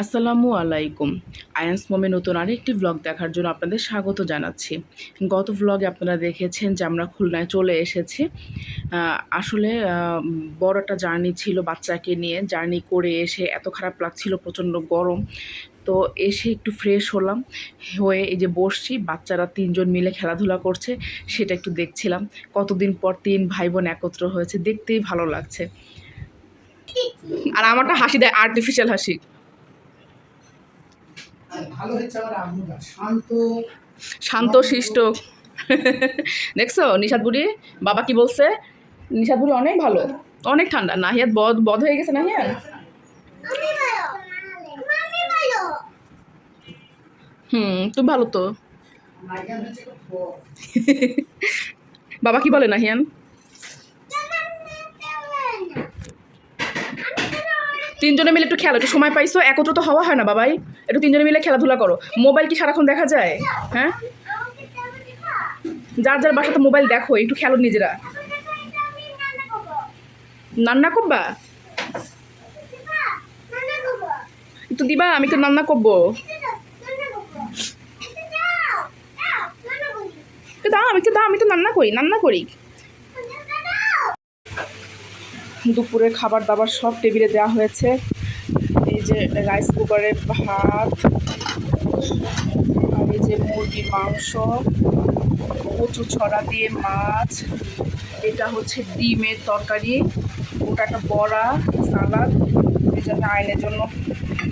আসসালামু আলাইকুম। আয়ান্স মোমে নতুন আরেকটি ভ্লগ দেখার জন্য আপনাদের স্বাগত জানাচ্ছি। গত ভ্লগে আপনারা দেখেছেন যে আমরা খুলনায় চলে এসেছি। আসলে বড় একটা জার্নি ছিল বাচ্চাকে নিয়ে। জার্নি করে এসে এত খারাপ লাগছিল, প্রচণ্ড গরম। তো এসে একটু ফ্রেশ হলাম। হয়ে এই যে বসছি, বাচ্চারা তিনজন মিলে খেলাধুলা করছে, সেটা একটু দেখছিলাম। কতদিন পর তিন ভাই বোন একত্র হয়েছে, দেখতেই ভালো লাগছে। আর আমারটা হাসি দেয় আর্টিফিশিয়াল হাসি। ভালো হচ্ছে আমার আম্মুটা শান্ত শান্ত শিষ্ট। দেখছ নিশাদ বুড়ি বাবা কি বলছে? নিশাদ বুড়ি অনেক ভালো। অনেক ঠান্ডা। নাহিয়াত বদ বদ হয়ে গেছে নাহিয়াত হুম তুমি ভালো তো। বাবা কি বলে নাহিয়ান? তিনজনে মিলে একটু খেলো, একটু সময় পাইছো? একত্র তো হওয়া হয় না বাবাই? একটু তিনজনে মিলে খেলাধুলা করো। মোবাইল কি সারাক্ষণ দেখা যায়? হ্যাঁ? যার যার বাসাতে মোবাইল দেখো, একটু খেলো নিজেরা। নান্না করবা একটু দিবা, আমি তো নান্না করব দাও, আমি তো দাও, আমি তো রান্না করি রান্না করি। দুপুরে খাবার দাবার সব টেবিলে দেওয়া হয়েছে। এই যে রাইস কুকারে ভাত, আর এই যে মুরগির মাংস, কচু ছড়া দিয়ে মাছ, এটা হচ্ছে ডিমের তরকারি, ওটা একটা বড়া, সালাদ, এই জন্য আইনের জন্য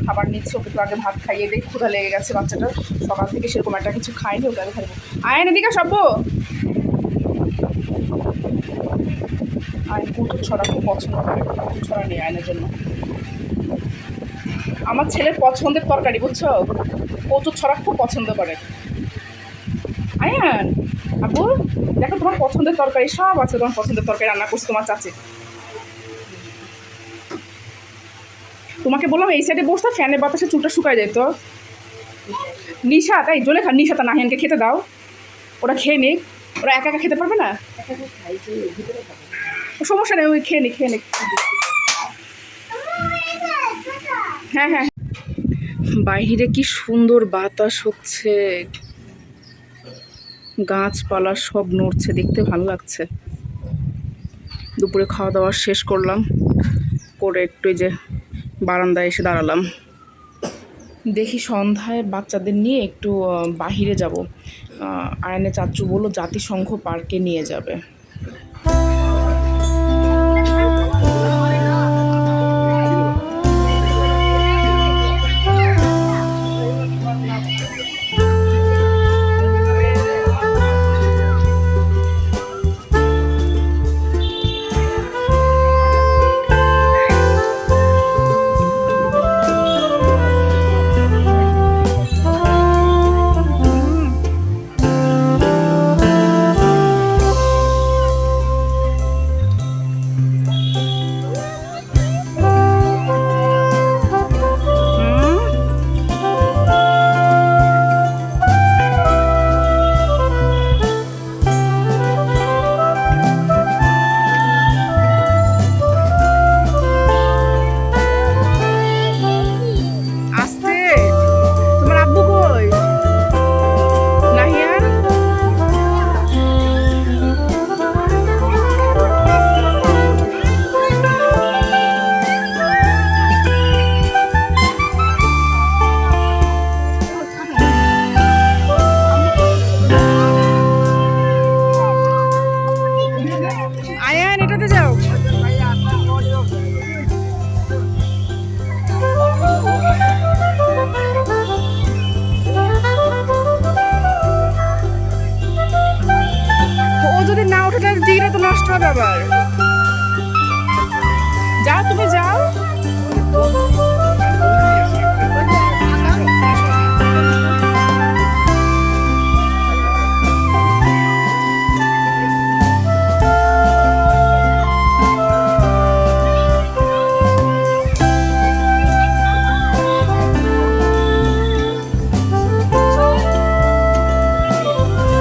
খাবার নিচ্ছে। ওকে তো আগে ভাত খাইয়ে দিই, ক্ষুধা লেগে গেছে বাচ্চাটা সকাল থেকে সেরকম একটা কিছু খাইনি, ওকে আগে খাইবো আয়ন, এদিকে সব্য আয়ন কচু ছড়া খুব পছন্দ করে কচু ছড়া নিয়ে আয়নের জন্য। আমার ছেলের পছন্দের তরকারি, বুঝছ? কচু ছড়া খুব পছন্দ করে। আয়ান আপু দেখো তোমার পছন্দের তরকারি, সব আছে তোমার পছন্দের তরকারি রান্না করছে তোমার চাচি। তোমাকে বললাম এই সাইডে বসতে, ফ্যানের বাতাসে চুলটা শুকায় যেত নিশা, তাই জলে খা, নিশা তা নাহিয়ানকে খেতে দাও। ওরা খেয়ে নিক। ওরা একা একা খেতে পারবে না? সমস্যা নেই, ওই খেয়ে নিক খেয়ে নিক হ্যাঁ হ্যাঁ। বাইরে কি সুন্দর বাতাস হচ্ছে। গাছপালা সব নড়ছে, দেখতে ভালো লাগছে। দুপুরে খাওয়া দাওয়া শেষ করলাম, করে একটু যে বারান্দায় এসে দাঁড়ালাম। দেখি সন্ধ্যায় বাচ্চাদের নিয়ে একটু বাহিরে যাব। আয়নে চাচু বলল জাতিসংঘ পার্কে নিয়ে যাবে। হবে আবার যাও তুমি যাও।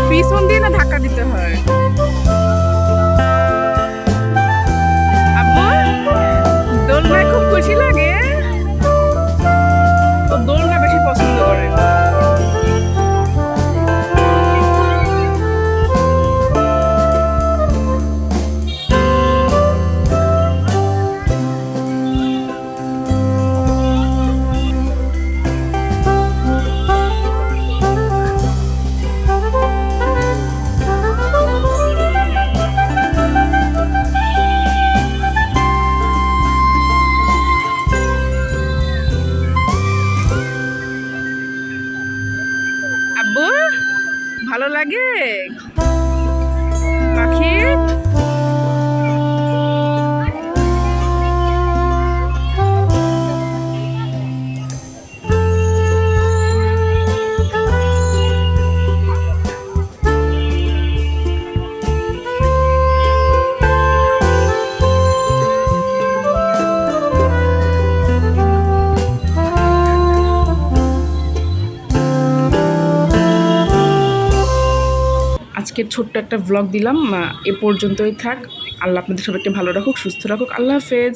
পিছন দিয়ে না ধাক্কা দিতে হয়? লাগে আজকের ছোট্ট একটা ব্লগ দিলাম এ পর্যন্তই থাক। আল্লাহ আপনাদের সবাইকে ভালো রাখুক, সুস্থ রাখুক। আল্লাহ হাফেজ।